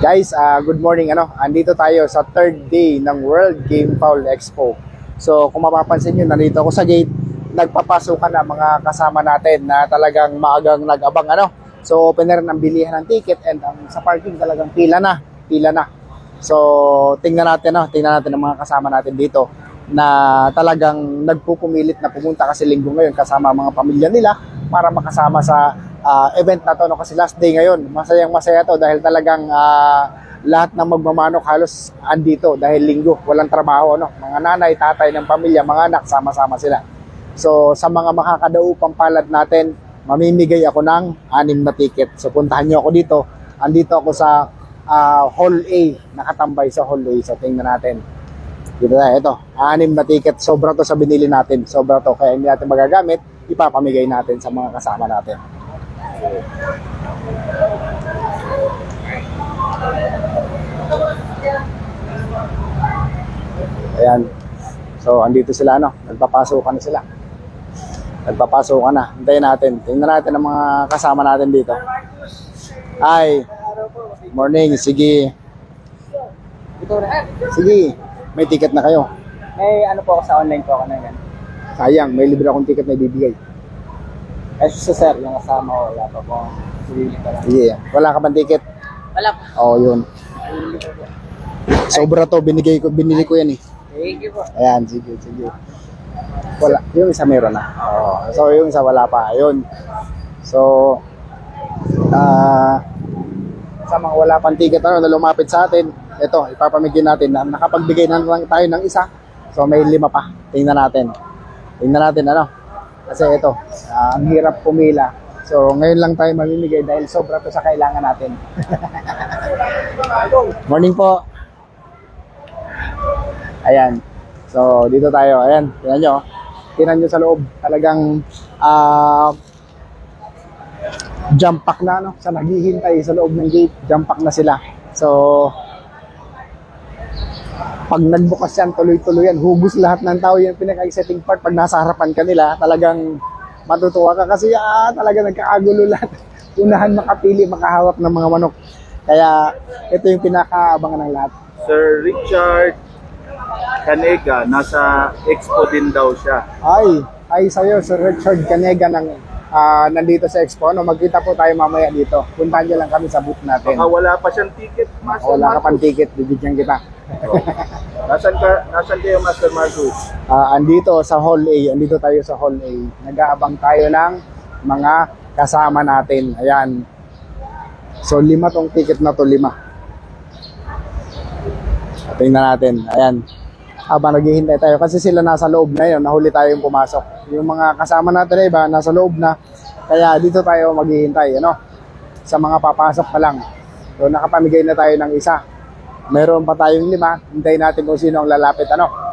Guys, ah, good morning. Ano, andito tayo sa third day ng World Game Foul Expo. So, kung mapapansin nyo, nandito ako sa gate. Nagpapasukan na mga kasama natin na talagang maagang nag-abang. Ano? So, opener ng bilihan ng ticket and ang sa parking talagang pila na. Pila na. So, tingnan natin, no? tingnan natin ang mga kasama natin dito na talagang nagpupumilit na pumunta kasi linggo ngayon kasama ang mga pamilya nila para makasama sa ah, event na to no kasi last day ngayon masayang masaya to dahil talagang ah, lahat ng magmamanok halos andito dahil linggo walang trabaho no mga nanay tatay ng pamilya mga anak sama-sama sila so sa mga makakadaupang palad natin mamimigay ako ng anim na ticket so puntahan niyo ako dito andito ako sa ah, Hall A nakatambay sa Hall A so tingnan natin dito na, ito. Anim na ticket. Sobra to sa binili natin. Sobra to. Kaya hindi natin magagamit. Ipapamigay natin sa mga kasama natin. Ayan. So, andito sila, no? Nagpapasukan na sila. Nagpapasukan na. Hintayin natin. Tingnan natin ang mga kasama natin dito. Hi. Morning. Sige. Sige. May ticket na kayo. May ano po ako sa online po ako na yan. Sayang, may libre akong ticket na ibibigay. Eh, sa sir, yung kasama ko, wala pa po. Sarili pa lang. Sige, wala ka bang ticket? Wala po. Oo, yun. Sobra to, binigay ko, binili ko yan eh. Thank you po. Ayan, sige, sige. Wala, yung isa meron na. Oo, so yung isa wala pa, yun. So, ah, sa mga wala pang ticket ano, na lumapit sa atin, ito, ipapamigay natin na nakapagbigay na lang tayo ng isa. So, may lima pa. Tingnan natin. Tingnan natin, ano. Kasi ito, ah, ang hirap pumila. So, ngayon lang tayo mamimigay dahil sobra to sa kailangan natin. Morning po. Ayan. So, dito tayo. Ayan. Tingnan nyo. Tingnan nyo sa loob. Talagang ah jump pack na, no? Sa naghihintay sa loob ng gate, jump pack na sila. So, pag nagbukas yan, tuloy-tuloy yan. Hugos lahat ng tao yan. Pinaka-exciting part, pag nasa harapan ka nila, talagang matutuwa ka kasi ah, talaga nagkakagulo lahat. Unahan makapili, makahawak ng mga manok. Kaya, ito yung pinakaabangan ng lahat. Sir Richard Canega, nasa expo din daw siya. Ay, ay sa'yo, Sir Richard Canega ng ah, nandito sa Expo. No, magkita po tayo mamaya dito. Puntahan niyo lang kami sa booth natin. Baka wala pa siyang ticket, Master Wala ka pang ticket, bibigyan kita. Nasaan ka, nasaan kayo, Master Marcus? Ah, andito sa Hall A, andito tayo sa Hall A. Nag-aabang tayo ng mga kasama natin. Ayan. So, lima tong ticket na to, lima. Tingnan natin. Ayan. Habang naghihintay tayo. Kasi sila nasa loob na yun. Nahuli tayong pumasok. Yung mga kasama natin na iba, nasa loob na. Kaya dito tayo maghihintay. Ano? Sa mga papasok pa lang. So, nakapamigay na tayo ng isa. Meron pa tayong lima. Hintayin natin kung sino ang lalapit. Ano?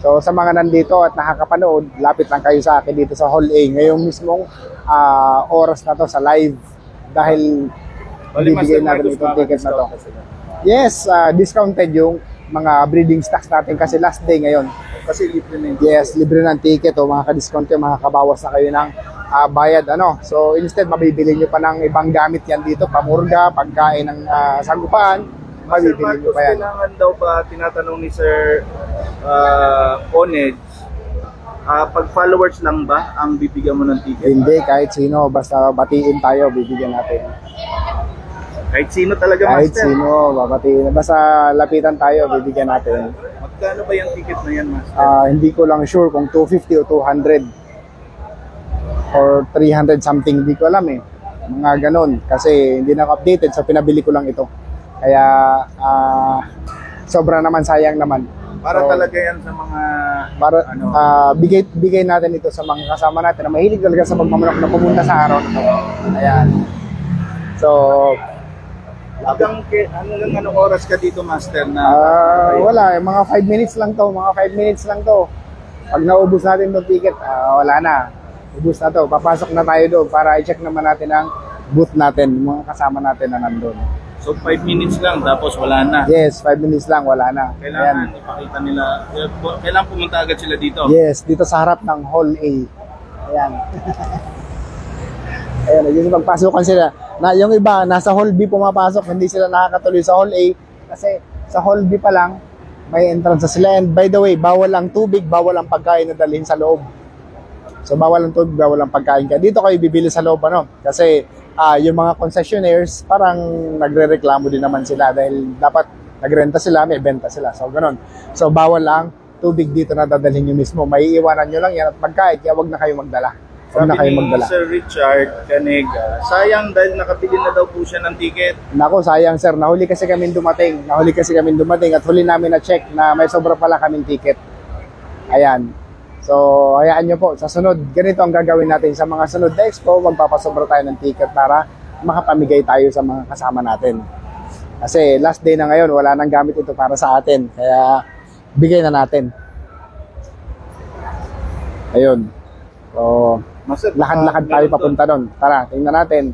So sa mga nandito at nakakapanood, lapit lang kayo sa akin dito sa Hall A ngayong mismong ah, oras na to sa live dahil bibigyan natin itong ticket na to. Yes, ah, discounted yung mga breeding stocks natin kasi last day ngayon. Kasi libre na yung Yes, libre ng ticket o mga ka-discount kayo, makakabawas na kayo ng ah, bayad. ano So instead, mabibili nyo pa ng ibang gamit yan dito, pamurga, pagkain ng sagupaan, Master mabibili Marcos, pa yan. kailangan daw ba, tinatanong ni Sir uh, Oned, ah, pag followers lang ba ang bibigyan mo ng ticket? Hindi, kahit sino, basta batiin tayo, bibigyan natin. Kahit sino talaga, Kahit Master. sino, babatiin. Basta lapitan tayo, bibigyan natin. Magkano ba yung ticket na yan, Master? Ah, hindi ko lang sure kung 250 o 200 or 300 something, hindi ko alam eh. Mga ganon. Kasi hindi na updated, so pinabili ko lang ito. Kaya, ah, sobra naman, sayang naman. Para So, talaga yan sa mga Para, ano, ah, bigay, bigay natin ito sa mga kasama natin na mahilig talaga sa pagmamanok na pumunta sa araw na to. Ayan. So, hanggang ke, ano lang anong oras ka dito, Master, na Ah, wala, eh, mga 5 minutes lang to, mga 5 minutes lang to. Pag naubos natin yung ticket, ah, wala na. Ubus na to. Papasok na tayo doon para i-check naman natin ang booth natin, mga kasama natin na nandun. So 5 minutes lang tapos wala na. Yes, 5 minutes lang, wala na. Kailangan ipakita nila, eh, kailangan pumunta agad sila dito. Yes, dito sa harap ng Hall A. Ayan. Ayan, yung pagpasukan sila. Na, yung iba, nasa Hall B pumapasok, hindi sila nakakatuloy sa Hall A. Kasi sa Hall B pa lang, may entrance na sila. And by the way, bawal ang tubig, bawal ang pagkain na dalhin sa loob. So bawal ang tubig, bawal ang pagkain. Kaya dito kayo bibili sa loob, ano? Kasi ah, yung mga concessionaires, parang nagre-reklamo din naman sila dahil dapat nagrenta sila, may benta sila. So ganun. So bawal lang tubig dito na dadalhin nyo mismo. May iwanan nyo lang yan at pagkain, kaya wag na kayo magdala. Huwag na kayo magdala. Sir Richard Canega, sayang dahil nakabili na daw po siya ng ticket. Nako, sayang sir. Nahuli kasi kami dumating. Nahuli kasi kami dumating at huli namin na check na may sobra pala kaming ticket. Ayan. So, hayaan nyo po. Sa sunod, ganito ang gagawin natin. Sa mga sunod na expo, magpapasobra tayo ng ticket para makapamigay tayo sa mga kasama natin. Kasi last day na ngayon, wala nang gamit ito para sa atin. Kaya, bigay na natin. Ayun. So, lakad-lakad ah, tayo papunta doon. Tara, tingnan natin.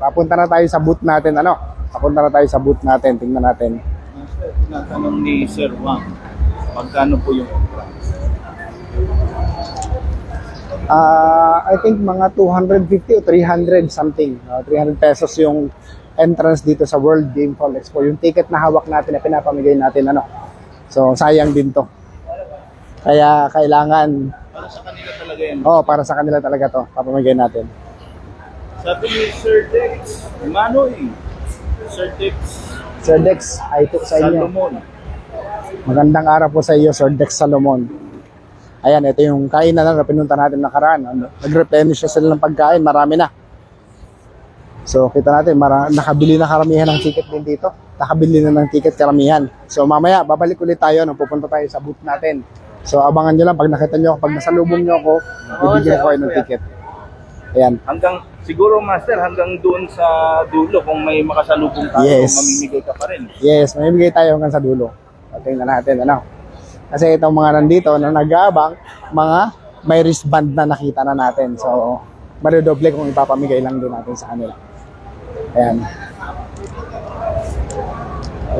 Papunta na tayo sa booth natin, ano? Papunta na tayo sa booth natin, tingnan natin. Master, tinatanong ni Sir Wang, magkano po yung entrance? Ah, I think mga 250 o 300 something. Ah, 300 pesos yung entrance dito sa World Game Fall Expo. Yung ticket na hawak natin na pinapamigay natin, ano? So, sayang din to. Kaya kailangan, Para sa kanila talaga yan. oh, para sa kanila talaga to, papamigay natin. Sabi ni Sir Dex, Manoy, Sir Dex Sir Dex, ay ito sa inyo. Salomon. Magandang araw po sa iyo, Sir Dex Salomon. Ayan, ito yung kainan na pinunta natin nakaraan. Ano, Nag-replenish na sila ng pagkain, marami na. So, kita natin, mara- nakabili na karamihan ng ticket din dito. Nakabili na ng ticket karamihan. So, mamaya, babalik ulit tayo, no, pupunta tayo sa booth natin. So, abangan nyo lang, pag nakita nyo ako, pag nasalubong nyo ako, bibigyan ko kayo ng ticket. Ayan. Hanggang, siguro Master, hanggang doon sa dulo, kung may makasalubong tayo, Yes. mamimigay ka pa rin. Yes, may bigay tayo hanggang sa dulo. Tingnan natin, ano. Kasi itong mga nandito na nag-aabang, mga may wristband na nakita na natin. So, maridoble kung ipapamigay lang din natin sa kanila. Ayan.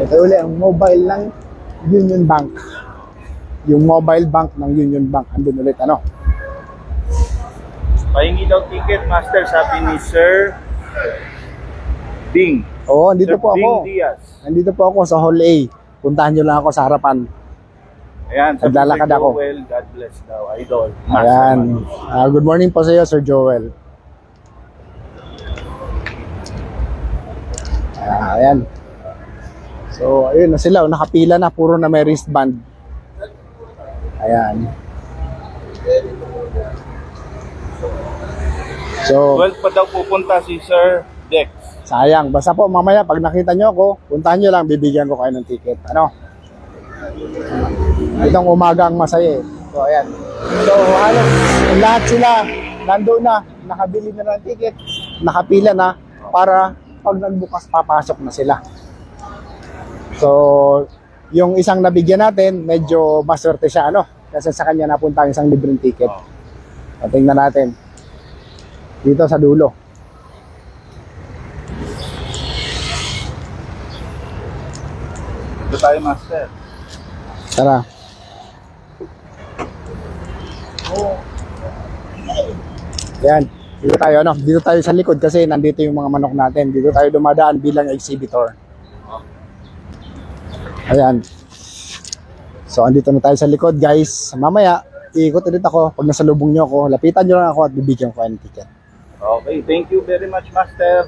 Ito uli ang mobile ng Union Bank. Yung mobile bank ng Union Bank. Andun ulit, ano. Pahingi daw ticket, Master, sabi ni Sir Ding. Oo, andito Sir po Ding ako. Diaz. Nandito po ako sa Hall A. Puntahan nyo lang ako sa harapan. Ayan, sabi Naglalakad ako. Joel, God bless daw, idol. Ayan. Ah, good morning po sa iyo, Sir Joel. Ah, ayan. So, ayun na sila. Nakapila na. Puro na may wristband. Ayan. So, 12 pa daw pupunta si Sir Dex. sayang. Basta po, mamaya, pag nakita nyo ako, puntahan nyo lang, bibigyan ko kayo ng ticket. Ano? Itong umagang masaya eh. So, ayan. So, halos lahat sila nandoon na, nakabili na ng ticket, nakapila na para pag nagbukas papasok na sila. So, yung isang nabigyan natin, medyo maswerte siya, ano? Kasi sa kanya napunta ang isang libreng ticket. So, tingnan natin. Dito sa dulo. Ito tayo, Master. Tara. Yan. Dito tayo, ano? Dito tayo sa likod kasi nandito yung mga manok natin. Dito tayo dumadaan bilang exhibitor. Ayan. So, andito na tayo sa likod, guys. Mamaya, iikot ulit ako. Pag nasalubong nyo ako, lapitan nyo lang ako at bibigyan ko ng ticket. Okay, thank you very much, Master.